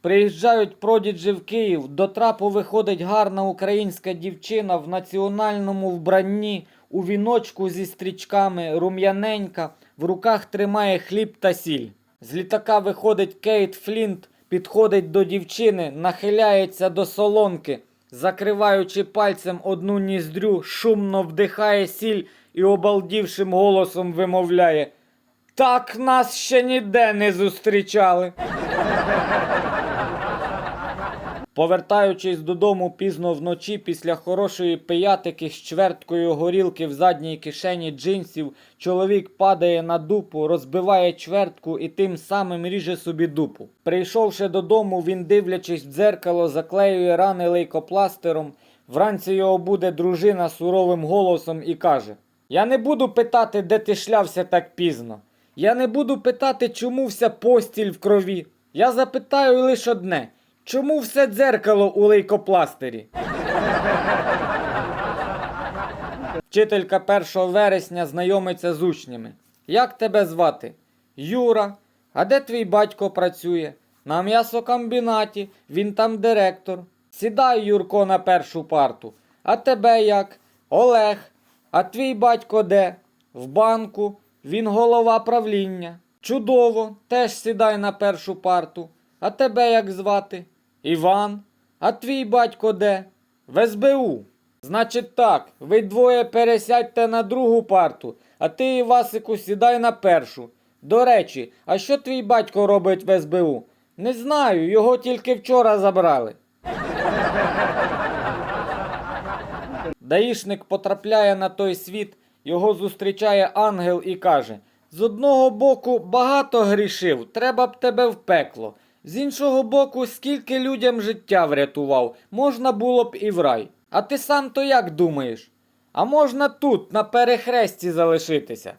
Приїжджають продіджі в Київ, до трапу виходить гарна українська дівчина в національному вбранні, у віночку зі стрічками, рум'яненька, в руках тримає хліб та сіль. З літака виходить Кейт Флінт, підходить до дівчини, нахиляється до солонки, закриваючи пальцем одну ніздрю, шумно вдихає сіль і обалдівшим голосом вимовляє: Так нас ще ніде не зустрічали. Повертаючись додому пізно вночі після хорошої пиятики з чверткою горілки в задній кишені джинсів, чоловік падає на дупу, розбиває чвертку і тим самим ріже собі дупу. Прийшовши додому, він, дивлячись в дзеркало, заклеює рани лейкопластером. Вранці його буде дружина суровим голосом і каже: Я не буду питати, де ти шлявся так пізно. Я не буду питати, чому вся постіль в крові. Я запитаю лише одне. Чому все дзеркало у лейкопластирі? Вчителька 1 вересня знайомиться з учнями. Як тебе звати? Юра. А де твій батько працює? На м'ясокомбінаті, він там директор. Сідай, Юрко, на першу парту. А тебе як? Олег. А твій батько де? В банку. Він голова правління. Чудово, теж сідай на першу парту. А тебе як звати? Іван. А твій батько де? В СБУ. Значить так, ви двоє пересядьте на другу парту, а ти, Івасику, сідай на першу. До речі, а що твій батько робить в СБУ? Не знаю, його тільки вчора забрали. Даїшник потрапляє на той світ, його зустрічає ангел і каже: з одного боку багато грішив, треба б тебе в пекло. З іншого боку, скільки людям життя врятував, можна було б і в рай. А ти сам то як думаєш? А можна тут, на перехресті, залишитися.